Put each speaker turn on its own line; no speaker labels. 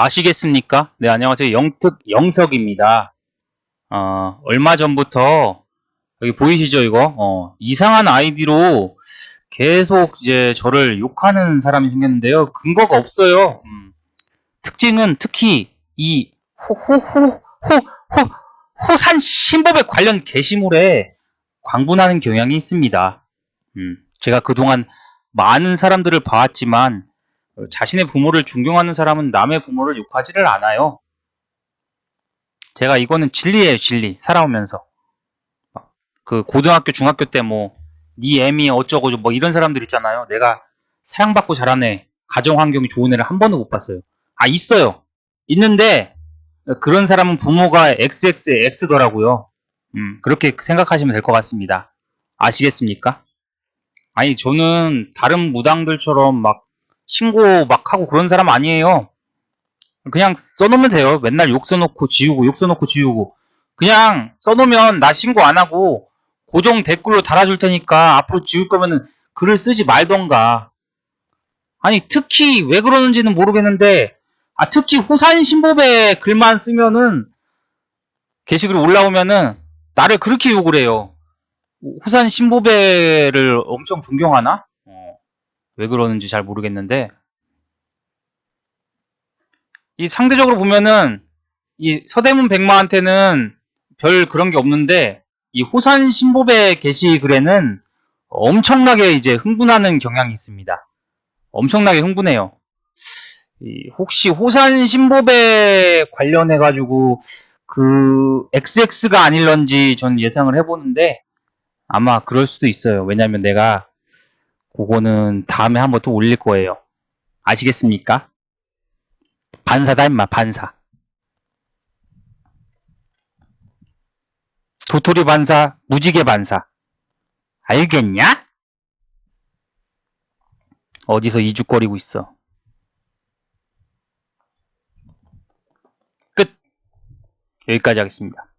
아시겠습니까? 네, 안녕하세요. 영특, 영석입니다. 어, 얼마 전부터, 여기 보이시죠, 이거? 어, 이상한 아이디로 계속 이제 저를 욕하는 사람이 생겼는데요. 근거가 없어요. 음, 특징은 특히 이 호, 호, 호, 호, 호, 호산 신법에 관련 게시물에 광분하는 경향이 있습니다. 음, 제가 그동안 많은 사람들을 봐왔지만, 어, 자신의 부모를 존경하는 사람은 남의 부모를 욕하지를 않아요. 제가 이거는 진리예요, 진리. 살아오면서. 막그 고등학교, 중학교 때 뭐, 네 애미 어쩌고 뭐 이런 사람들 있잖아요. 내가 사랑받고 자란 애, 가정 환경이 좋은 애를 한 번도 못 봤어요. 아, 있어요. 있는데, 그런 사람은 부모가 XX의 X더라고요. 음, 그렇게 생각하시면 될 것 같습니다. 아시겠습니까? 아니, 저는 다른 무당들처럼 막 신고 막 하고 그런 사람 아니에요. 그냥 써놓으면 돼요. 맨날 욕 써놓고 지우고, 욕 써놓고 지우고. 그냥 써놓으면 나 신고 안 하고 고정 댓글로 달아줄 테니까 앞으로 지울 거면은 글을 쓰지 말던가. 아니, 특히 왜 그러는지는 모르겠는데, 아, 특히 호산 신법에 글만 쓰면은, 게시글이 올라오면은, 나를 그렇게 욕을 해요. 호산 신보배를 엄청 존경하나? 어, 왜 그러는지 잘 모르겠는데 이 상대적으로 보면은 이 서대문 백마한테는 별 그런 게 없는데 이 호산 신보배 게시글에는 엄청나게 이제 흥분하는 경향이 있습니다. 엄청나게 흥분해요. 이 혹시 호산 신보배 관련해 가지고 그 XX가 아닐런지 전 예상을 해보는데 아마 그럴 수도 있어요. 왜냐면 내가 그거는 다음에 한번 또 올릴 거예요. 아시겠습니까? 반사다 임마 반사. 도토리 반사, 무지개 반사. 알겠냐? 어디서 이죽거리고 있어. 끝. 여기까지 하겠습니다.